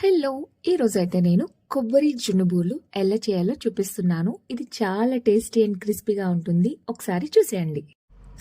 Hello ఈరోజైతే అయితే నేను కొబ్బరి జున్నుబూలు ఎలా చేయాలో చూపిస్తున్నాను. ఇది చాలా టేస్టీ అండ్ క్రిస్పీగా ఉంటుంది. ఒకసారి చూసేయండి.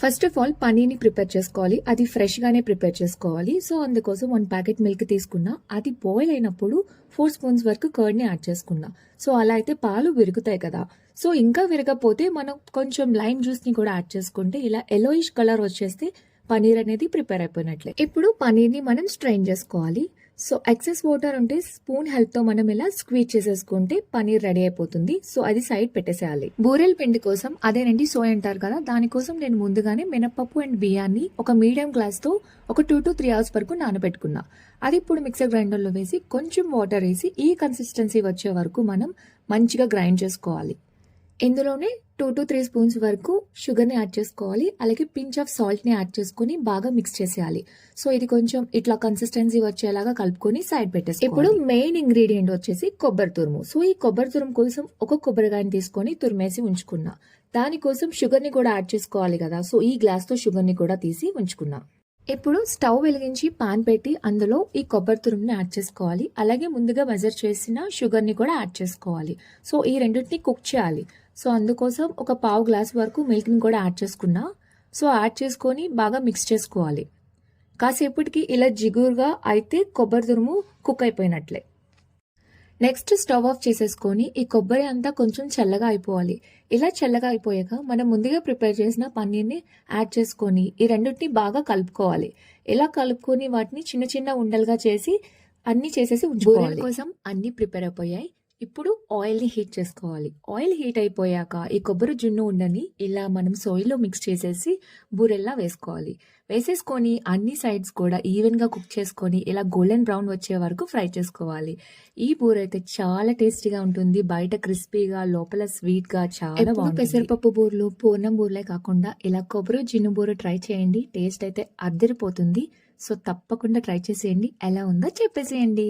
ఫస్ట్ ఆఫ్ ఆల్ పనీర్ని ప్రిపేర్ చేసుకోవాలి. అది ఫ్రెష్గానే ప్రిపేర్ చేసుకోవాలి. సో అందుకోసం వన్ ప్యాకెట్ మిల్క్ తీసుకున్నా. అది బాయిల్ అయినప్పుడు ఫోర్ స్పూన్స్ వరకు కర్డ్ని యాడ్ చేసుకున్నా. సో అలా అయితే పాలు విరుగుతాయి కదా. సో ఇంకా విరగపోతే మనం కొంచెం లైమ్ జ్యూస్ని కూడా యాడ్ చేసుకుంటే ఇలా ఎలోయిష్ కలర్ వచ్చేస్తే పనీర్ అనేది ప్రిపేర్ అయిపోయినట్లే. ఇప్పుడు పనీర్ని మనం స్ట్రైన్ చేసుకోవాలి. సో ఎక్సెస్ వాటర్ ఉంటే స్పూన్ హెల్ప్తో మనం ఇలా స్క్వీజ్ చేసేసుకుంటే పనీర్ రెడీ అయిపోతుంది. సో అది సైడ్ పెట్టేసేయాలి. బూరెల పిండి కోసం అదేనండి సోయ్ అంటారు కదా దానికోసం నేను ముందుగానే మినపప్పు అండ్ బియ్యాన్ని ఒక మీడియం గ్లాస్తో ఒక టూ టు త్రీ అవర్స్ వరకు నానబెట్టుకున్నా. అది ఇప్పుడు మిక్సర్ గ్రైండర్లో వేసి కొంచెం వాటర్ వేసి ఈ కన్సిస్టెన్సీ వచ్చే వరకు మనం మంచిగా గ్రైండ్ చేసుకోవాలి. ఇందులోనే టూ టు త్రీ స్పూన్స్ వరకు షుగర్ని యాడ్ చేసుకోవాలి. అలాగే పించ్ ఆఫ్ సాల్ట్ని యాడ్ చేసుకుని బాగా మిక్స్ చేసేయాలి. సో ఇది కొంచెం ఇట్లా కన్సిస్టెన్సీ వచ్చేలాగా కలుపుకొని సైడ్ పెట్టేసి ఇప్పుడు మెయిన్ ఇంగ్రీడియంట్ వచ్చేసి కొబ్బరి తురుము. సో ఈ కొబ్బరి తురుము కోసం ఒక కొబ్బరికాయని తీసుకొని తురిమేసి ఉంచుకున్నా. దానికోసం షుగర్ని కూడా యాడ్ చేసుకోవాలి కదా. సో ఈ గ్లాస్తో షుగర్ని కూడా తీసి ఉంచుకున్నా. ఇప్పుడు స్టవ్ వెలిగించి పాన్ పెట్టి అందులో ఈ కొబ్బరి తురుముని యాడ్ చేసుకోవాలి. అలాగే ముందుగా మెజర్ చేసిన షుగర్ని కూడా యాడ్ చేసుకోవాలి. సో ఈ రెండింటిని కుక్ చేయాలి. సో అందుకోసం ఒక పావు గ్లాస్ వరకు మిల్క్ని కూడా యాడ్ చేసుకున్నా. సో యాడ్ చేసుకొని బాగా మిక్స్ చేసుకోవాలి. కాసేపటికి ఇలా జిగురుగా అయితే కొబ్బరి తురుము కుక్ అయిపోయినట్లే. నెక్స్ట్ స్టవ్ ఆఫ్ చేసేసుకొని ఈ కొబ్బరి అంతా కొంచెం చల్లగా అయిపోవాలి. ఇలా చల్లగా అయిపోయాక మనం ముందుగా ప్రిపేర్ చేసిన పన్నీర్ని యాడ్ చేసుకొని ఈ రెండింటిని బాగా కలుపుకోవాలి. ఇలా కలుపుకొని వాటిని చిన్న చిన్న ఉండలుగా చేసి అన్ని చేసేసి ఉంచుకోవాలి. కోసం అన్ని ప్రిపేర్ అయిపోయాయి. ఇప్పుడు ఆయిల్ని హీట్ చేసుకోవాలి. ఆయిల్ హీట్ అయిపోయాక ఈ కొబ్బరి జున్ను ఉండని ఇలా మనం సోయిలో మిక్స్ చేసేసి బూరెల్లా వేసుకోవాలి. వేసేసుకొని అన్ని సైడ్స్ కూడా ఈవెన్గా కుక్ చేసుకొని ఇలా గోల్డెన్ బ్రౌన్ వచ్చే వరకు ఫ్రై చేసుకోవాలి. ఈ బూర అయితే చాలా టేస్టీగా ఉంటుంది. బయట క్రిస్పీగా లోపల స్వీట్గా చాలా పెసరపప్పు బూరెలు పూర్ణం బూరెలే కాకుండా ఇలా కొబ్బరి జిన్ను బూర ట్రై చేయండి. టేస్ట్ అయితే అద్దరిపోతుంది. సో తప్పకుండా ట్రై చేసేయండి. ఎలా ఉందో చెప్పేసేయండి.